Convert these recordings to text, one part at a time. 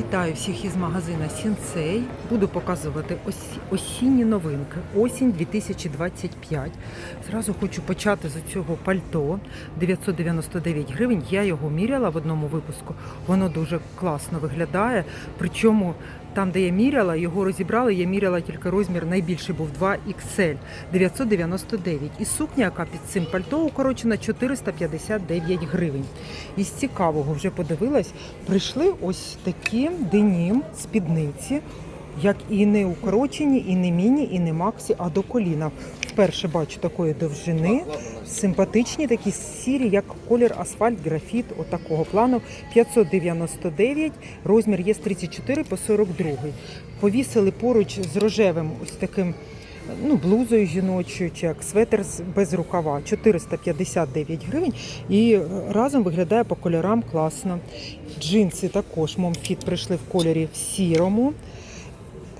Вітаю всіх із магазина Сінцей. Буду показувати ос- осінні новинки. Осінь 2025. Зразу хочу почати з цього пальто 999 гривень. Я його міряла в одному випуску. Воно дуже класно виглядає. Причому там, де я міряла, його розібрали. Я міряла тільки розмір. Найбільший був 2XL 999. І сукня, яка під цим пальто укорочена 459 гривень. Із цікавого вже подивилась, прийшли ось такі денім спідниці, як і не укорочені, і не міні, і не максі, а до коліна. Вперше бачу такої довжини. Симпатичні, такі сірі, як колір асфальт, графіт, отакого плану. 599, розмір є з 34 по 42. Повісили поруч з рожевим ось таким ну, блузою жіночою, чи як светр з- без рукава 459 гривень. І е, разом виглядає по кольорам класно. Джинси також Момфіт прийшли в кольорі в сірому,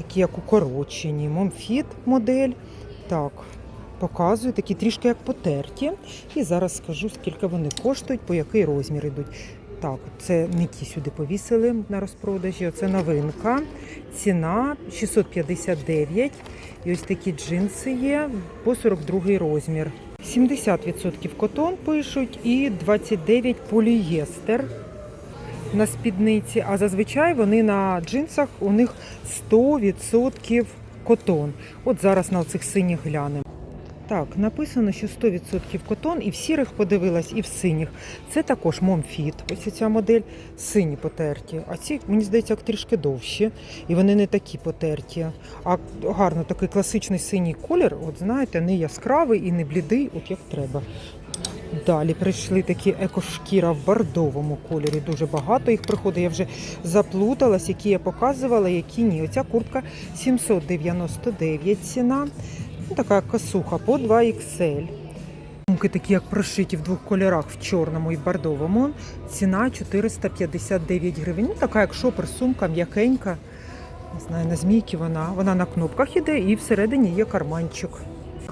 такі як укорочені. Момфіт модель. Так, показую, такі трішки як потерті. І зараз скажу, скільки вони коштують, по який розмір йдуть. Так, це не ті сюди повісили на розпродажі. Оце новинка. Ціна 659. І ось такі джинси є по 42 розмір. 70% котон пишуть і 29 полієстер на спідниці. А зазвичай вони на джинсах у них 100% котон. От зараз на цих синіх глянемо. Так, написано, що 100% котон, і в сірих подивилась, і в синіх. Це також Момфіт. Ось ця модель сині потерті. А ці, мені здається, трішки довші. І вони не такі потерті. А гарно такий класичний синій колір, от знаєте, не яскравий і не блідий, от як треба. Далі прийшли такі екошкіра в бордовому кольорі. Дуже багато їх приходить. Я вже заплуталась, які я показувала, які ні. Оця куртка 799 ціна. Ну, така косуха по 2 XL. Сумки такі, як прошиті в двох кольорах, в чорному і в бордовому. Ціна 459 гривень. Ну, така як шопер, сумка, м'якенька. Не знаю, на змійки вона. Вона на кнопках іде і всередині є карманчик.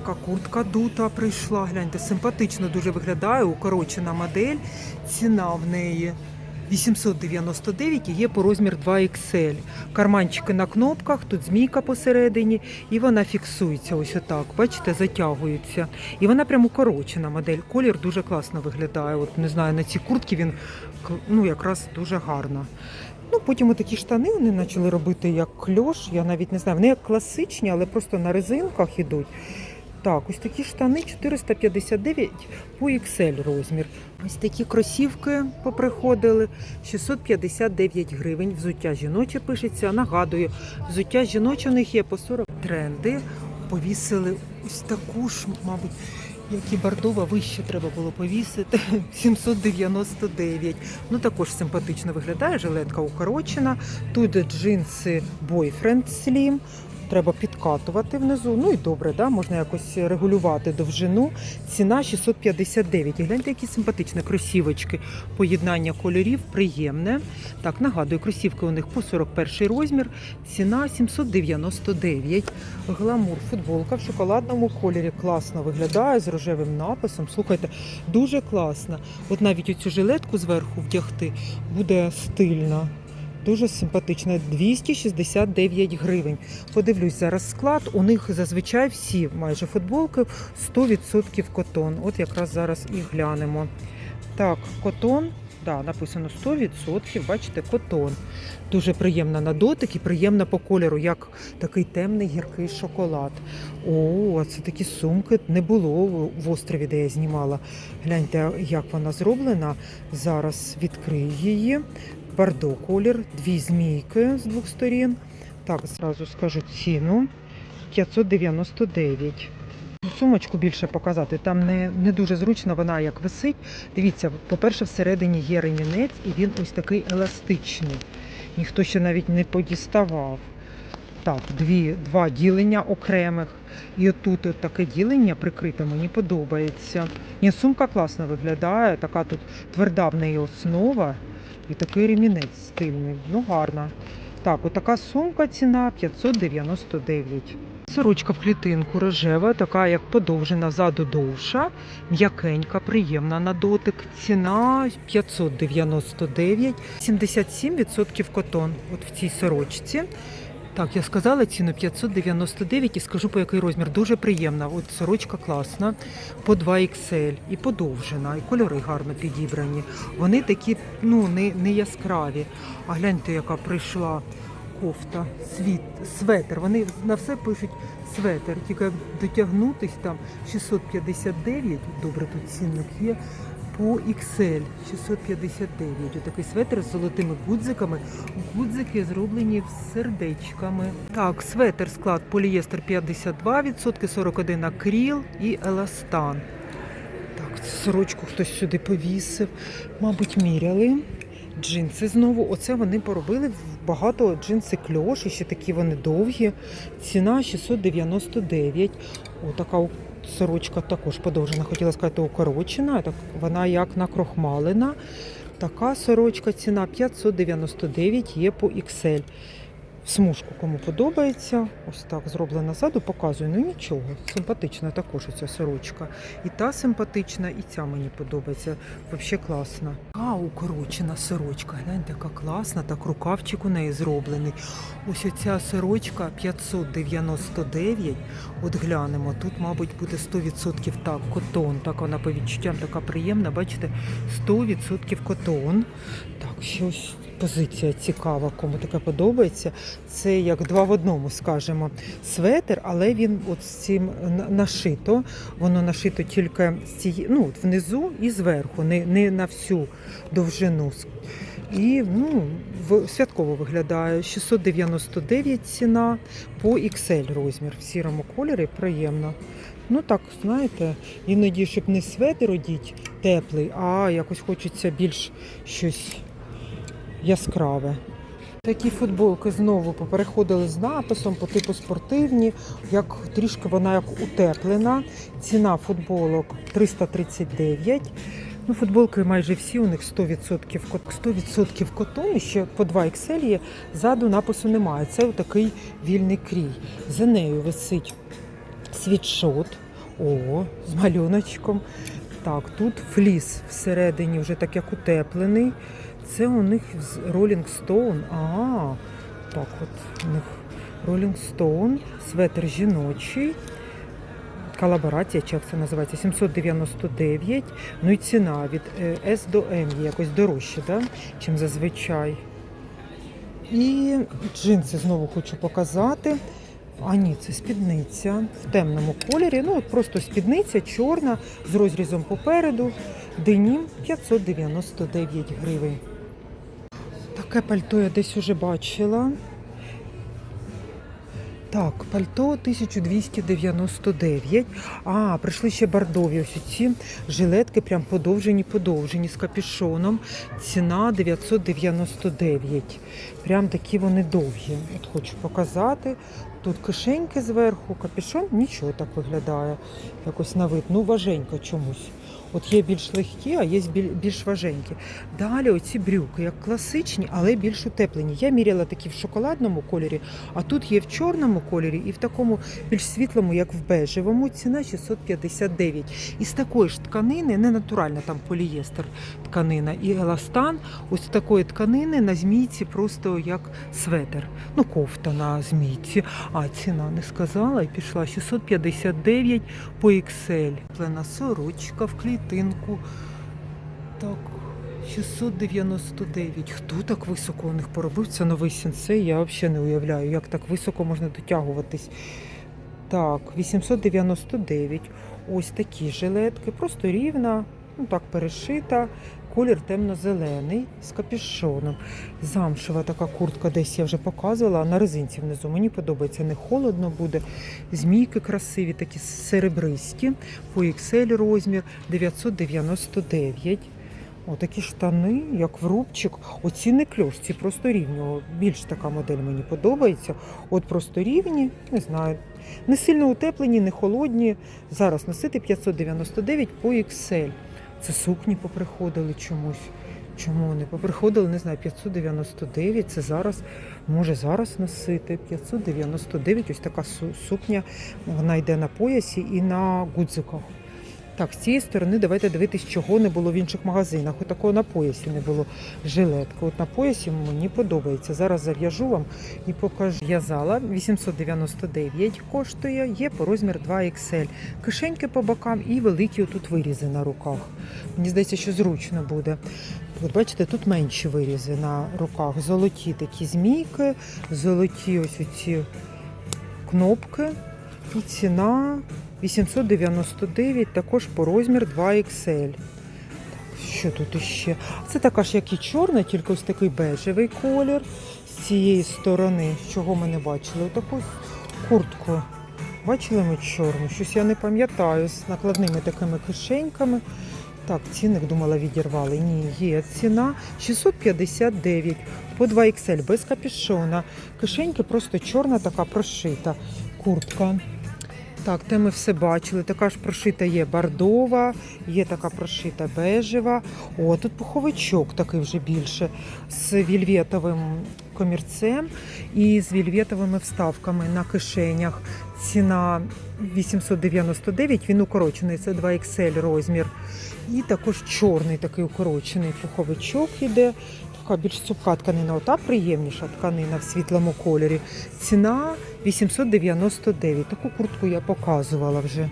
Така куртка дута прийшла. Гляньте, симпатично дуже виглядає. Укорочена модель. Ціна в неї 899 і є по розмір 2XL. Карманчики на кнопках, тут змійка посередині, і вона фіксується ось отак. Бачите, затягується. І вона прям укорочена модель. Колір дуже класно виглядає. От не знаю, на цій куртці він ну, якраз дуже гарно. Ну, потім такі штани вони почали робити як кльош. Я навіть не знаю. Вони як класичні, але просто на резинках ідуть. Так, ось такі штани 459 по XL розмір. Ось такі кросівки поприходили 659 гривень. Взуття жіноче пишеться. Нагадую, взуття жіноче у них є по 40 тренди. Повісили ось таку ж, мабуть, як і бордова, вище треба було повісити. 799. Ну також симпатично виглядає. Жилетка укорочена. Тут джинси Boyfriend Slim. Треба підкатувати внизу. Ну і добре, да? можна якось регулювати довжину. Ціна 659. І гляньте, які симпатичні кросівочки. Поєднання кольорів приємне. Так, нагадую, кросівки у них по 41 розмір. Ціна 799. Гламур, футболка в шоколадному кольорі. Класно виглядає з рожевим написом. Слухайте, дуже класно. От навіть оцю жилетку зверху вдягти буде стильно. Дуже симпатична, 269 гривень. Подивлюсь зараз склад. У них зазвичай всі майже футболки 100% котон. От якраз зараз і глянемо. Так, котон. Да, написано 100%, бачите, котон. Дуже приємна на дотик і приємна по кольору, як такий темний гіркий шоколад. О, це такі сумки не було в острові, де я знімала. Гляньте, як вона зроблена. Зараз відкрию її. Бордо колір, дві змійки з двох сторін. Так, зразу скажу ціну 599. Сумочку більше показати. Там не, не дуже зручно вона як висить. Дивіться, по-перше, всередині є ремінець, і він ось такий еластичний. Ніхто ще навіть не подіставав. Так, дві, два ділення окремих. І отут от таке ділення прикрите, мені подобається. Ні, сумка класно виглядає, така тут тверда в неї основа. І такий ремінець стильний. Ну, гарна. Так, отака сумка ціна 599. Сорочка в клітинку рожева, така як подовжена ззаду довша, м'якенька, приємна на дотик. Ціна 599, 77% котон. От в цій сорочці. Так, я сказала ціну 599 і скажу по який розмір. Дуже приємна. От сорочка класна, по 2XL і подовжена, і кольори гарно підібрані. Вони такі, ну, не, не яскраві. А гляньте, яка прийшла кофта, світ, светр. Вони на все пишуть светр, тільки дотягнутись там 659, добре, тут цінник є. По XL 659. Отакий светр з золотими гудзиками. Гудзики зроблені сердечками. Так, светр склад полієстер 52%, 41 акріл і еластан. Так, сорочку хтось сюди повісив. Мабуть, міряли. Джинси знову. Оце вони поробили багато джинси кльош, і ще такі вони довгі. Ціна 699. Отака сорочка також подовжена, хотіла сказати, укорочена. Так, вона як накрохмалена. Така сорочка ціна 599 є по XL. Смужку кому подобається. Ось так зроблена ззаду, показую. Ну нічого, симпатична також ця сорочка. І та симпатична, і ця мені подобається. Взагалі класна. А укорочена сорочка. Гляньте, яка класна, так рукавчик у неї зроблений. Ось оця сорочка 599. От глянемо. Тут, мабуть, буде 100% так, котон. Так вона по відчуттям така приємна. Бачите, 100% котон. Так, щось позиція цікава, кому таке подобається. Це як два в одному, скажімо, светр, але він от з цим нашито. Воно нашито тільки з цієї, ну, внизу і зверху, не, не на всю довжину. І ну, святково виглядає 699 ціна по XL розмір в сірому кольорі, приємно. Ну так, знаєте, іноді, щоб не светр одіть теплий, а якось хочеться більш щось яскраве. Такі футболки знову попереходили з написом по типу спортивні, як трішки вона як утеплена. Ціна футболок 339. Ну, футболки майже всі, у них 100% кот- 100% котон, і ще по 2 XL є, ззаду напису немає. Це такий вільний крій. За нею висить світшот. О, з малюночком. Так, тут фліс всередині вже так як утеплений. Це у них Rolling Stone. А, так от у них Rolling Stone, светр жіночий. Колаборація, чи як це називається, 799. Ну і ціна від е, S до M є якось дорожче, да? чим зазвичай. І джинси знову хочу показати. А ні, це спідниця в темному кольорі. Ну, просто спідниця чорна з розрізом попереду. Денім 599 гривень. Таке пальто я десь уже бачила. Так, пальто 1299. А, прийшли ще бордові. Ось ці жилетки прям подовжені, подовжені з капюшоном. Ціна 999. Прям такі вони довгі. От хочу показати. Тут кишеньки зверху, капюшон, нічого так виглядає. Якось на вид. Ну, важенько чомусь. От є більш легкі, а є більш важенькі. Далі оці брюки, як класичні, але більш утеплені. Я міряла такі в шоколадному кольорі, а тут є в чорному кольорі і в такому більш світлому, як в бежевому. Ціна 659. Із такої ж тканини, не натуральна там полієстер тканина і еластан. Ось такої тканини на змійці просто як светер. Ну, кофта на змійці. А ціна не сказала і пішла 659 по XL. Плена сорочка в клітинку. Так, 699. Хто так високо у них поробив? Це новий сенсей. Я взагалі не уявляю, як так високо можна дотягуватись. Так, 899. Ось такі жилетки, просто рівна, ну так перешита. Колір темно-зелений з капюшоном. Замшева така куртка, десь я вже показувала, на резинці внизу. Мені подобається, не холодно буде. Змійки красиві, такі серебристі. По XL розмір 999. Отакі штани, як в рубчик. Оці не кльош, ці просто рівні. Більш така модель мені подобається. От просто рівні, не знаю. Не сильно утеплені, не холодні. Зараз носити 599 по XL. Це сукні поприходили чомусь. Чому вони поприходили, не знаю, 599, це зараз, може зараз носити. 599, ось така сукня, вона йде на поясі і на гудзиках. Так, з цієї сторони давайте дивитись, чого не було в інших магазинах. От такого на поясі не було жилетки. От на поясі мені подобається. Зараз зав'яжу вам і покажу. В'язала 899 коштує, є по розмір 2XL. Кишеньки по бокам і великі отут вирізи на руках. Мені здається, що зручно буде. От бачите, тут менші вирізи на руках. Золоті такі змійки, золоті ось ці кнопки. І ціна 899, також по розмір 2XL. Що тут іще? Це така ж, як і чорна, тільки ось такий бежевий колір з цієї сторони. Чого ми не бачили? Отаку куртку. Бачили ми чорну? Щось я не пам'ятаю з накладними такими кишеньками. Так, цінник думала відірвали. Ні, є ціна 659 по 2XL без капюшона. Кишеньки просто чорна така прошита куртка. Так, те ми все бачили. Така ж прошита є бордова, є така прошита бежева. О, тут пуховичок такий вже більше з вільветовим комірцем і з вільветовими вставками на кишенях. Ціна 899, він укорочений, це 2XL розмір. І також чорний такий укорочений пуховичок іде. Така більш цупка тканина, ота приємніша тканина в світлому кольорі. Ціна 899. Таку куртку я показувала вже.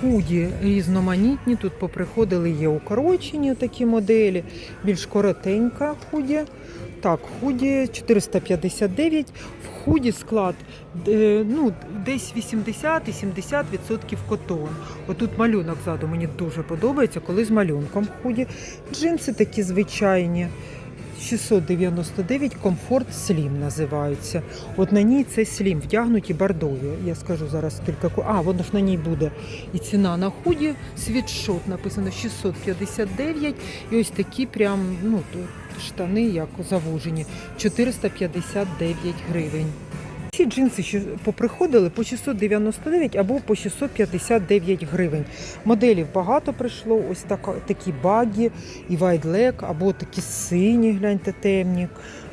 Худі різноманітні. Тут поприходили є укорочені такі моделі, більш коротенька худі. Так, худі 459. В худі склад е, ну, десь 80-70% котон. Отут малюнок ззаду мені дуже подобається, коли з малюнком худі. Джинси такі звичайні. 699 комфорт слім називаються. От на ній це слім, вдягнуті бордові. Я скажу зараз кілька ку- А, воно ж на ній буде. І ціна на худі, світшот написано 659. І ось такі прям, ну, штани як завужені, 459 гривень. Ці джинси що поприходили по 699 або по 659 гривень. Моделів багато прийшло. Ось так, такі багі і вайдлек, або такі сині, гляньте, темні.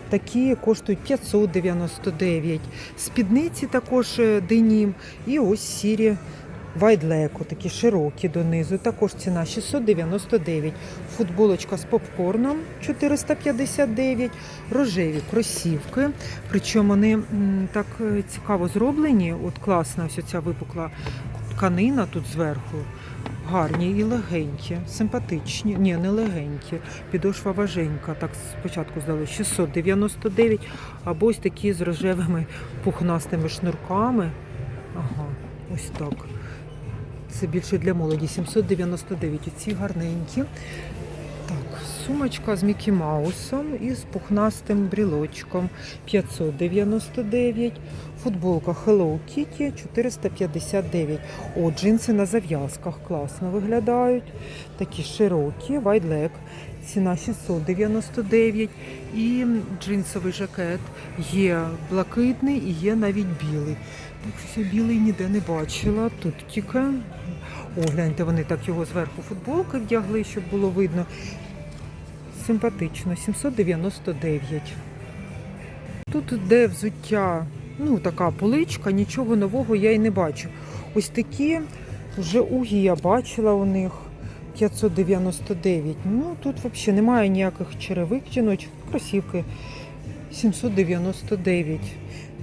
Такі коштують 599. Спідниці також е, денім. І ось сірі вайдлеко, такі широкі донизу. Також ціна 699. Футболочка з попкорном 459. Рожеві кросівки. Причому вони так е, цікаво зроблені. От класна ось ця випукла тканина тут зверху. Гарні і легенькі, симпатичні. Ні, не легенькі. Підошва важенька. Так спочатку здали 699, або ось такі з рожевими пухнастими шнурками. Ага, ось так. Це більше для молоді. 799. Ці гарненькі. Так, сумочка з Мікі Маусом і з пухнастим брілочком 599. Футболка Hello Kitty 459. О, джинси на зав'язках класно виглядають. Такі широкі, вайдлек. Ціна 699. І джинсовий жакет є блакитний і є навіть білий. Так що білий ніде не бачила. Тут тільки. О, гляньте, вони так його зверху футболки вдягли, щоб було видно. Симпатично, 799. Тут де взуття, ну така поличка, нічого нового я й не бачу. Ось такі вже угі я бачила у них 599. Ну тут взагалі немає ніяких черевик жіночих, кросівки 799.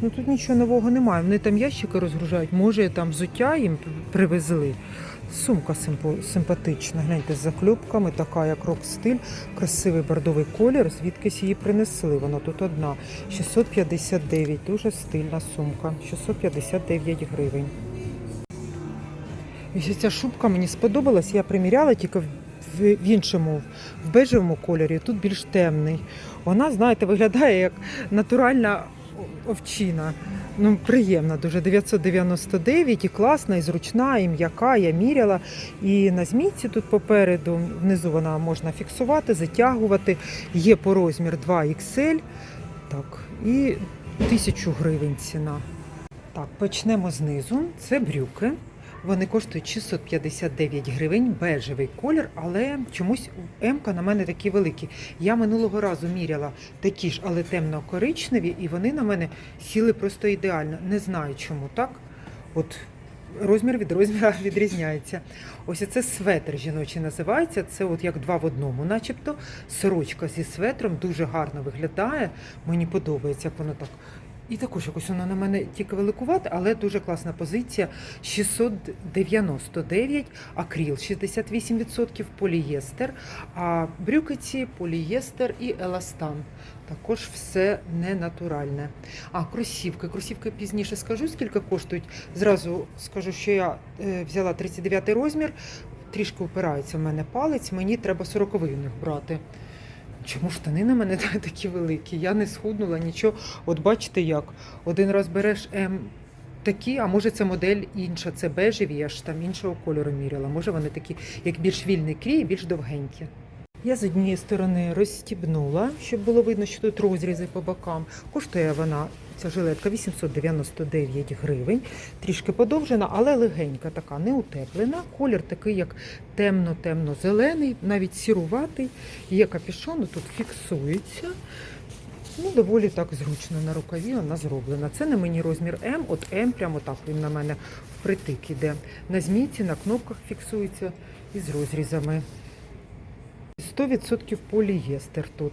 Ну тут нічого нового немає. Вони там ящики розгружають, може там взуття їм привезли. Сумка симпатична, гляньте, з закльопками, така як рок-стиль, красивий бордовий колір. Звідкись її принесли. Вона тут одна. 659, дуже стильна сумка. 659 гривень. І ця шубка мені сподобалась. Я приміряла тільки в іншому, в бежевому кольорі. Тут більш темний. Вона, знаєте, виглядає як натуральна овчина. Ну, приємна дуже. 999 і класна, і зручна, і м'яка. Я міряла. І на змійці тут попереду, внизу вона можна фіксувати, затягувати. Є по розмір 2XL. Так, і 1000 гривень ціна. Так, почнемо знизу. Це брюки. Вони коштують 659 гривень, бежевий колір, але чомусь М-ка на мене такі великі. Я минулого разу міряла такі ж, але темно-коричневі, і вони на мене сіли просто ідеально. Не знаю чому так. От розмір від розміра відрізняється. Ось це светр жіночий називається. Це от як два в одному, начебто. Сорочка зі светром дуже гарно виглядає. Мені подобається, як воно так. І також якось воно на мене тільки великувате, але дуже класна позиція. 699, акріл 68%, полієстер, а брюки ці полієстер і еластан. Також все не натуральне. А кросівки. Кросівки пізніше скажу, скільки коштують. Зразу скажу, що я е, взяла 39 розмір, трішки упирається в мене палець, мені треба 40 у них брати. Чому штани на мене такі великі? Я не схуднула нічого. От бачите як. Один раз береш М такі, а може це модель інша, це бежеві, я ж там іншого кольору міряла. Може вони такі, як більш вільний крій, більш довгенькі. Я з однієї сторони розстібнула, щоб було видно, що тут розрізи по бокам. Коштує вона, ця жилетка 899 гривень, трішки подовжена, але легенька така, не утеплена. Колір такий, як темно-темно-зелений, навіть сіруватий. Є капюшон, тут фіксується. Ну, доволі так зручно на рукаві вона зроблена. Це на мені розмір М, от М прямо так він на мене впритик іде. На змійці, на кнопках фіксується із розрізами. 100% полієстер тут.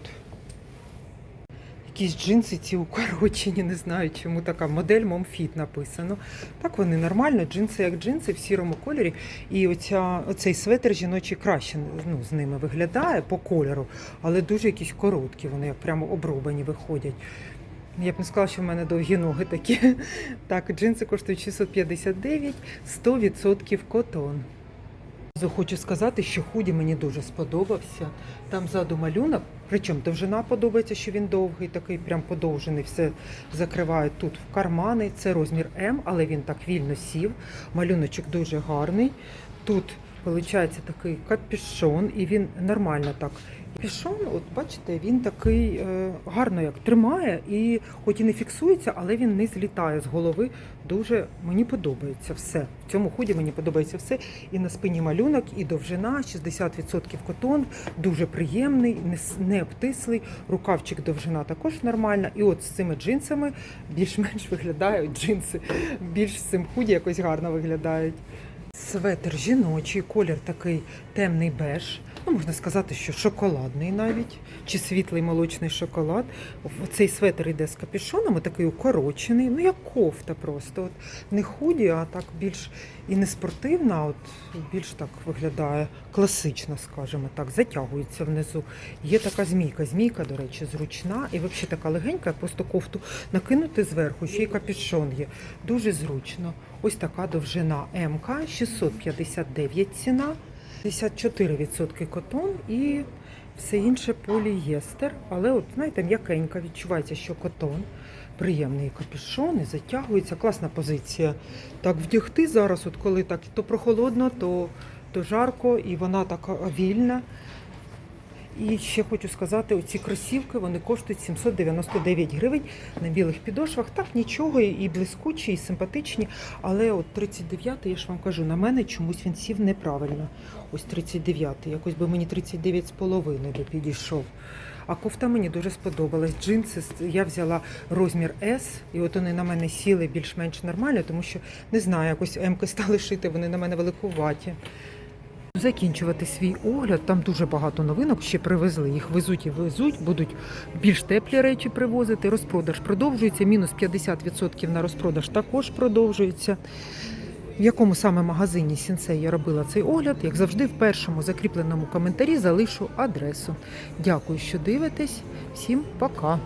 Якісь джинси ці укорочені, не знаю, чому така модель Momfit написано. Так вони нормально, джинси як джинси в сірому кольорі. І оця, оцей светр жіночий краще ну, з ними виглядає по кольору, але дуже якісь короткі, вони як прямо обрубані виходять. Я б не сказала, що в мене довгі ноги такі. Так, джинси коштують 659, 100% котон. Хочу сказати, що худі мені дуже сподобався. Там ззаду малюнок, причому довжина подобається, що він довгий, такий прям подовжений, все закриває тут в кармани. Це розмір М, але він так вільно сів. Малюночок дуже гарний. Тут виходить такий капюшон, і він нормально так. Капюшон, от бачите, він такий е, гарно як тримає, і хоч і не фіксується, але він не злітає з голови. Дуже мені подобається все. В цьому ході мені подобається все. І на спині малюнок, і довжина, 60% котон, дуже приємний, не, не обтислий. Рукавчик довжина також нормальна. І от з цими джинсами більш-менш виглядають джинси. Більш з цим худі якось гарно виглядають. Светр жіночий, колір такий темний беж. Ну, можна сказати, що шоколадний навіть, чи світлий молочний шоколад. Цей светр йде з капюшоном, такий укорочений, ну як кофта просто. От не худі, а так більш і не спортивна, от більш так виглядає класично, скажімо так, затягується внизу. Є така змійка. Змійка, до речі, зручна і взагалі така легенька, просто кофту накинути зверху, ще й капюшон є. Дуже зручно. Ось така довжина МК, 659 ціна, 54% котон і все інше полієстер. Але от, знаєте, м'якенька відчувається, що котон. Приємний капюшон і затягується. Класна позиція. Так вдягти зараз, от коли так то прохолодно, то, то жарко, і вона така вільна. І ще хочу сказати, оці кросівки вони коштують 799 гривень на білих підошвах. Так нічого, і блискучі, і симпатичні. Але от 39-й, я ж вам кажу, на мене чомусь він сів неправильно. Ось 39-й. Якось би мені 39 з половиною би підійшов. А кофта мені дуже сподобалась. Джинси я взяла розмір S, і от вони на мене сіли більш-менш нормально, тому що не знаю, якось М-ки стали шити, вони на мене великуваті. Закінчувати свій огляд. Там дуже багато новинок ще привезли. Їх везуть і везуть, будуть більш теплі речі привозити. Розпродаж продовжується. Мінус 50% на розпродаж також продовжується. В якому саме магазині Сінсей я робила цей огляд, як завжди, в першому закріпленому коментарі залишу адресу. Дякую, що дивитесь. Всім пока!